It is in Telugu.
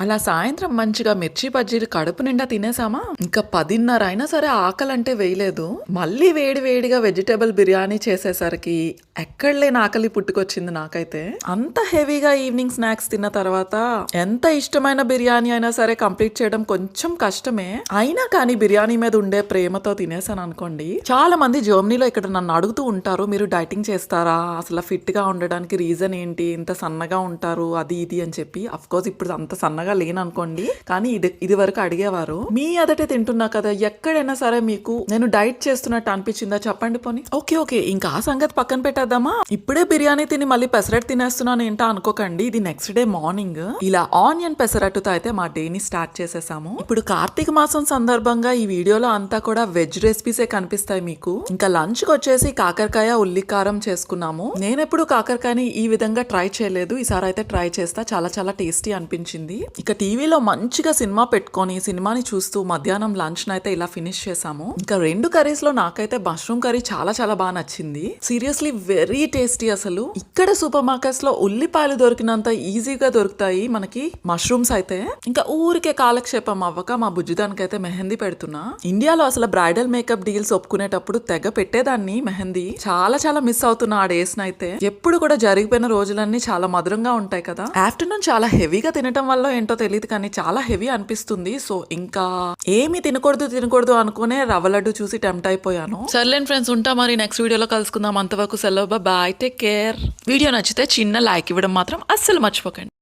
అలా సాయంత్రం మంచిగా మిర్చి బజ్జీలు కడుపు నిండా తినేసామా? ఇంకా పదిన్నర అయినా సరే ఆకలంటే వేయలేదు. మళ్ళీ వేడి వేడిగా వెజిటేబుల్ బిర్యానీ చేసేసరికి ఎక్కడలేని ఆకలి పుట్టుకొచ్చింది నాకైతే. అంత హెవీగా ఈవినింగ్ స్నాక్స్ తిన్న తర్వాత ఎంత ఇష్టమైన బిర్యానీ అయినా సరే కంప్లీట్ చేయడం కొంచెం కష్టమే. అయినా కానీ బిర్యానీ మీద ఉండే ప్రేమతో తినేసాను అనుకోండి. చాలా మంది జర్మనీలో ఇక్కడ నన్ను అడుగుతూ ఉంటారు మీరు డైటింగ్ చేస్తారా? అసలు ఫిట్గా ఉండడానికి రీజన్ ఏంటి? ఇంత సన్నగా ఉంటారు అది ఇది అని చెప్పి. అఫ్ కోర్స్ ఇప్పుడు అంత సన్నగా లేను అనుకోండి కానీ ఇది ఇది వరకు అడిగేవారు మీ అదటే తింటున్నా కదా ఎక్కడైనా సరే మీకు నేను డైట్ చేస్తున్నట్టు అనిపించిందా? చెప్పండి పోనీ. ఓకే ఓకే ఇంకా ఆ సంగతి పక్కన పెట్టేద్దామా? ఇప్పుడే బిర్యానీ తిని మళ్ళీ పెసరట్టు తినేస్తున్నాను ఏంటో అనుకోకండి. ఇది నెక్స్ట్ డే మార్నింగ్ ఇలా ఆనియన్ పెసరట్టుతో అయితే మా డేని స్టార్ట్ చేసేసాము. ఇప్పుడు కార్తీక మాసం సందర్భంగా ఈ వీడియోలో అంతా కూడా వెజ్ రెసిపీసే కనిపిస్తాయి మీకు? ఇంకా లంచ్కి వచ్చేసి కాకరకాయ ఉల్లికారం చేసుకున్నాము. నేను ఎప్పుడు కాకరకాయని ఈ విధంగా ట్రై చేయలేదు. ఈసారి అయితే ట్రై చేస్తా. చాలా చాలా టేస్టీ అనిపించింది. ఇక టీవీలో మంచిగా సినిమా పెట్టుకొని సినిమాని చూస్తూ మధ్యాహ్నం లంచ్ అయితే ఇలా ఫినిష్ చేసాము ఇంకా రెండు కర్రీస్లో నాకైతే మష్రూమ్ కర్రీ చాలా చాలా బాగా నచ్చింది. సీరియస్లీ వెరీ టేస్టీ అసలు. ఇక్కడ సూపర్ మార్కెట్స్లో ఉల్లిపాయలు దొరికినంత ఈజీగా దొరుకుతాయి మనకి మష్రూమ్స్ అయితే. ఇంకా ఊరికే కాలక్షేపం అవ్వక మా బుజ్జిదానికి అయితే మెహందీ పెడుతున్నా. ఇండియాలో అసలు బ్రైడల్ మేకప్ డీల్స్ ఒప్పుకునేటప్పుడు తెగ పెట్టేదాన్ని మెహందీ. చాలా చాలా మిస్ అవుతున్నా ఆ డేస్ అయితే. ఎప్పుడు కూడా జరిగిపోయిన రోజులన్నీ చాలా మధురంగా ఉంటాయి కదా. ఆఫ్టర్నూన్ చాలా హెవీగా తినటం వల్ల ఏంటో తెలియదు కానీ చాలా హెవీ అనిపిస్తుంది. సో ఇంకా ఏమి తినకూడదు తినకూడదు అనుకునే రవ్వ లడ్డు చూసి టెంప్ట్ అయిపోయాను. సర్లేని ఫ్రెండ్స్ ఉంటా మరి నెక్స్ట్ వీడియోలో కలుసుకుందాం. అంతవరకు సెలవు బాయ్ టేక్ కేర్. వీడియో నచ్చితే చిన్న లైక్ ఇవ్వడం మాత్రం అస్సలు మర్చిపోకండి.